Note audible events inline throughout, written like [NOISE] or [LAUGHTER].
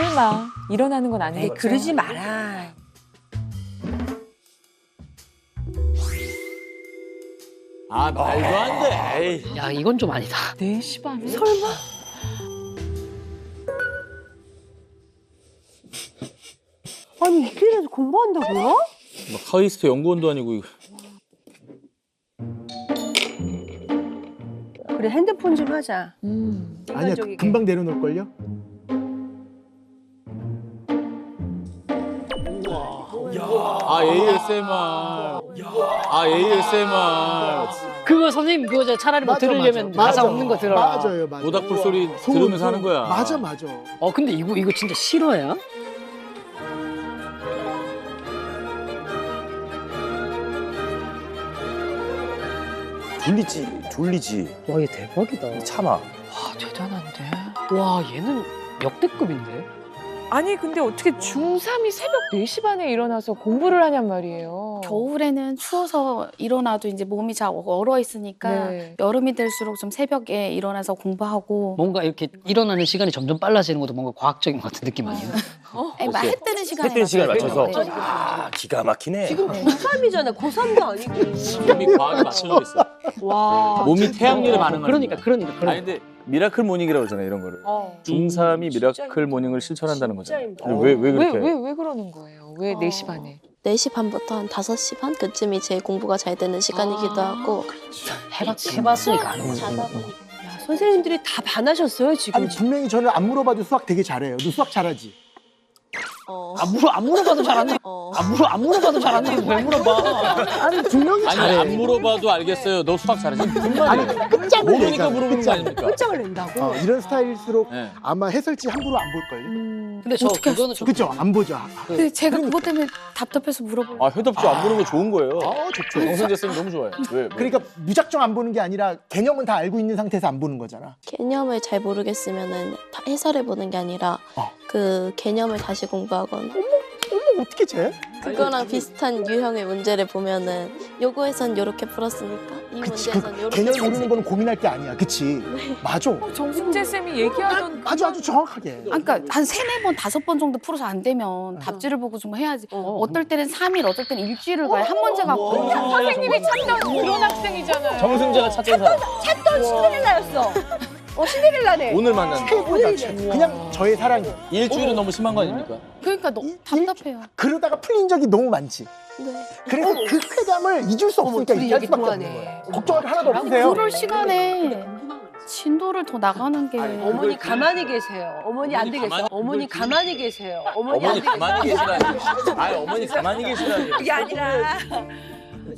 설마 일어나는 건 아니겠죠? 그러지 마라. 아 말도 안 돼. 에이. 야 이건 좀 아니다. 4시 반에? 설마? 아니 이 길에서 공부한다고요? 뭐 카이스트 연구원도 아니고 이거. 그래 핸드폰 좀 하자. 음. 아니야 인간적이게. 금방 내려놓을걸요? 아 ASMR. 아 ASMR. 그거 선생님 그거 저 차라리 뭐 들으려면 가사 없는 거 들어라. 맞아요 맞아요 모닥불 소리 소음, 들으면서 소음. 하는 거야. 맞아 맞아 어 근데 이거 이거 진짜 실화야? 졸리지 졸리지 와 얘 대박이다. 참아 와, 대단한데. 와 얘는 역대급인데. 아니, 근데 어떻게 중3이 새벽 4시 반에 일어나서 공부를 하냔 말이에요. 겨울에는 추워서 일어나도 이제 몸이 잘 얼어 있으니까 네. 여름이 될수록 좀 새벽에 일어나서 공부하고 뭔가 이렇게 일어나는 시간이 점점 빨라지는 것도 뭔가 과학적인 것 같은 느낌 아니에요? 아니, 막해 뜨는 시간에 해 뜨는 시간에 맞춰서 네. 아 기가 막히네 지금 고3이잖아. 고3도 아니고. 몸이 과학에 맞춰져 있어. 와. 몸이 태양열에 반응하는 그러니까 거야. 그러니까 아니 그러니까. 근데 미라클 모닝이라고 그러잖아요 이런 거를 어. 중3이 진짜 미라클 모닝을 실천한다는 거잖아요 힘들어. 왜, 왜 왜, 그렇게 왜, 왜 그러는 거예요? 왜 4시 반에? 4시 반부터 한 5시 반 그쯤이 제일 공부가 잘 되는 시간이기도 아. 하고 해봤 해봤으니까 아는 거지. 자다 보니 야, 선생님들이 다 반하셨어요 지금. 아니 분명히 저는 안 물어봐도 수학 되게 잘해요 너 수학 잘하지? 어, 안 물어 안 물어봐도 잘안 돼. 어. 안 물어 안 물어봐도 잘안 돼. 왜 물어봐? 아니 분명히 아니 잘해 안 물어봐도 알겠어요. 너 수학 잘하지? 아니? 끝장을 모르니까 내잖아, 물어보는 거 끝장. 아닙니까? 끝장을 낸다고. 어, 이런 스타일일수록 네. 아마 해설지 함부로 안 볼 걸요? 음, 근데 저 그거는 좀 그죠? 안 보죠 근데 제가 그것 때문에 답답해서 물어보려고 아 회답지 안 보는 거 좋은 거예요 아 좋죠 정선재 쌤 너무 좋아요 왜, 왜? 그러니까 무작정 안 보는 게 아니라 개념은 다 알고 있는 상태에서 안 보는 거잖아 개념을 잘 모르겠으면은 다 해설해 보는 게 아니라 어. 그 개념을 다시 공부하거나 어머 어떻게 재? 그거랑 비슷한 유형의 문제를 보면은 요거에선 요렇게 풀었으니까 이 그치 문제에선 그 요렇게 개념 모르는. 거는 고민할 게 아니야 그치? 맞아 정승재 쌤이 얘기하던 아주 아주 정확하게 아, 그러니까 한 세네 번 다섯 번 정도 풀어서 안 되면 답지를 보고 좀 해야지. 어. 떨 때는 삼일 어떨 때는 일주일을 가야 한 문제 갖고. 선생님이 찾던 그런 학생이잖아요. 정승재가 찾던 사람 찾던 신데렐라였어. [LAUGHS] 어 신데렐라네. 오늘 만난 최고다 최고 그냥 저의 사랑이 일주일은 너무 심한 거 아닙니까? 그러니까 너, 답답해요. 그러다가 풀린 적이 너무 많지 네. 그래서 그 쾌감을 잊을 수 없으니까 둘이 얘기할 얘기 수밖에 통하네. 없는 거예요 걱정할 게 하나도 없으세요 그럴 시간에 진도를 더 나가는 게. 어머니 가만히 계세요. 어머니 안 어머니 되겠어. 어머니 가만히 계세요. 어머니 안 어머니 되겠어. 가만히 계시라니 아니 어머니 가만히 계시라니 이게 아니라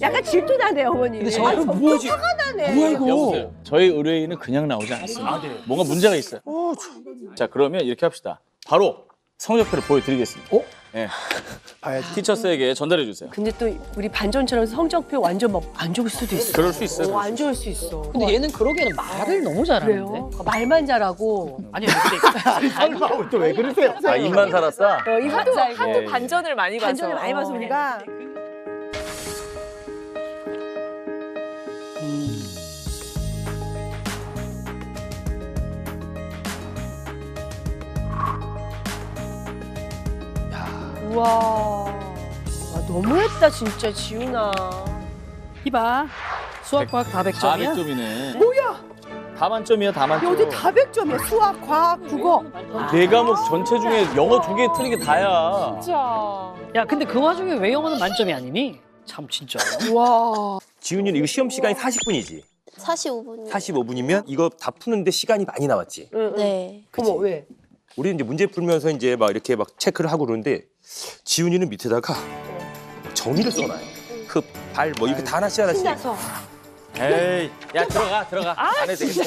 약간 질투 나네 어머니. 근데 저는 뭐지 나네. 뭐야 이거 여보세요. 저희 의뢰인은 그냥 나오지 않습니다. 뭔가 문제가 있어요. 어, 참. 자 그러면 이렇게 합시다. 바로 성적표를 보여드리겠습니다. 어? 예, 봐야지 티처스에게 전달해 주세요. 근데 또 우리 반전처럼 성적표 완전 막 안 좋을 수도 있어. 그럴 수 있어요. 어, 안 좋을 수 있어. 근데 얘는 그러기에는 말을 너무 잘하는데. 그래요? 말만 잘하고. 아니 [LAUGHS] 설마 또 왜 그러세요? 아 입만 살았어 어, 이 하도, 한자이고. 하도 예, 예. 반전을 많이 봐서. 반전을 많이 봐서 우리가 우와. 아, 너무했다 진짜 지훈아. 이봐 수학 과학 다 100점이야? 400점이네. 뭐야? 다 만점이야, 다 만점. 여기 다 100점이야. 수학, 과학, 국어. 네 과목 전체 중에 영어 두 개 틀린 게 다야. 진짜. 야 근데 그 와중에 왜 영어는 만점이 아니니? 참 진짜. 와. 지훈이는 이거 시험 시간이 40분이지 45분이 45분이면 이거 다 푸는데 시간이 많이 남았지 응, 응. 네 어머 왜? 우리 이제 문제 풀면서 이제 막 이렇게 막 체크를 하고 그러는데 지훈이는 밑에다가 정의를 써놔요 흡, 발, 뭐 이렇게 다 하나씩 하나씩 신나서. 에이, 야 들어가, 들어가. 안 해도 되겠어.